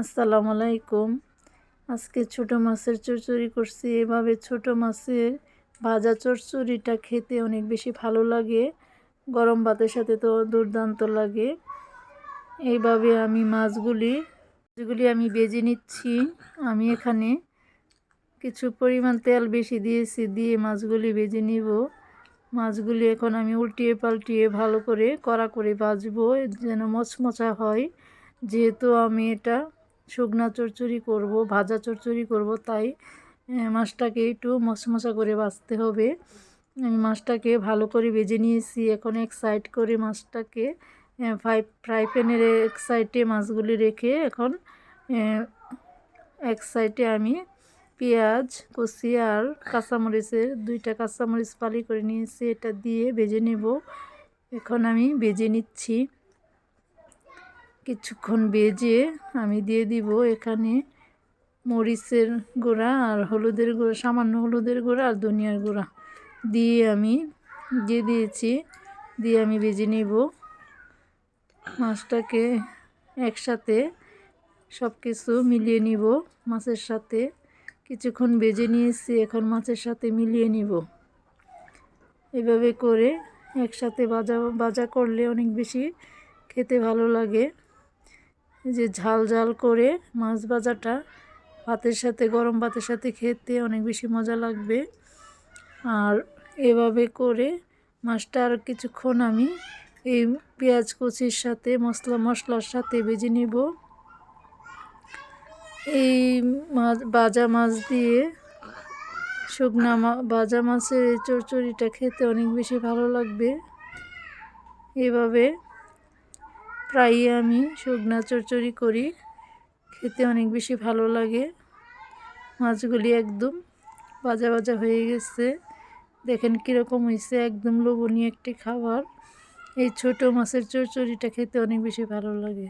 আসসালামু আলাইকুম। আজকে ছোট মাছের চচ্চড়ি করছি। এভাবে ছোট মাছের ভাজা চচ্চড়িটা খেতে অনেক বেশি ভালো লাগে। গরম ভাতের সাথে তো দুর্দান্ত লাগে। এইভাবে আমি মাছগুলি যেগুলি আমি বেজে নিচ্ছি। আমি এখানে কিছু পরিমাণ তেল বেশি দিয়েছি, দিয়ে মাছগুলি বেজে নিব। মাছগুলি এখন আমি উল্টিয়ে পাল্টিয়ে ভালো করে কড়া করে ভাজবো, যেন মচমচা হয়। যেহেতু আমি এটা শুকনা চচ্চড়ি করব, ভাজা চচ্চড়ি করব, তাই মাছটাকে একটু মশমশা করে ভাজতে হবে। আমি মাছটাকে ভালো করে ভেজে নিয়েছি। এখন এক সাইড করে মাছটাকে ফ্রাই ফ্রাই প্যানের এক সাইডে মাছগুলি রেখে এখন এক সাইডে আমি পেঁয়াজ কষি আর কাঁচামরিচের দুইটা কাঁচামরিচ পালি করে নিয়েছি। এটা দিয়ে ভেজে নেব। এখন আমি ভেজে নিচ্ছি। কিছুক্ষণ বেজে আমি দিয়ে দিব এখানে মরিচের গুঁড়া আর হলুদের গুঁড়া, সামান্য হলুদের গুঁড়া আর ধনিয়ার গুঁড়া দিয়ে আমি দিয়ে দিয়েছি, দিয়ে আমি ভেজে নিব। মাছটাকে একসাথে সব কিছু মিলিয়ে নিব মাছের সাথে। কিছুক্ষণ বেজে নিয়েছি, এখন মাছের সাথে মিলিয়ে নিব। এভাবে করে একসাথে বাজা বাজা করলে অনেক বেশি খেতে ভালো লাগে। যে ঝাল ঝাল করে মাছ ভাজাটা, ভাতের সাথে, গরম ভাতের সাথে খেতে অনেক বেশি মজা লাগবে। আর এভাবে করে মাছটা আর কিছুক্ষণ আমি এই পেঁয়াজ কুচির সাথে, মশলা মশলার সাথে ভেজে নিব। এই মাছ, ভাজা মাছ দিয়ে, শুকনা ভাজা মাছের এই চচ্চড়িটা খেতে অনেক বেশি ভালো লাগবে। এভাবে প্রায়ই আমি শুকনা চচ্চড়ি করি, খেতে অনেক বেশি ভালো লাগে। মাছগুলি একদম বাজা বাজা হয়ে গেছে। দেখেন কীরকম হয়েছে, একদম লোভনীয় একটি খাবার। এই ছোট মাছের চচ্চড়িটা খেতে অনেক বেশি ভালো লাগে।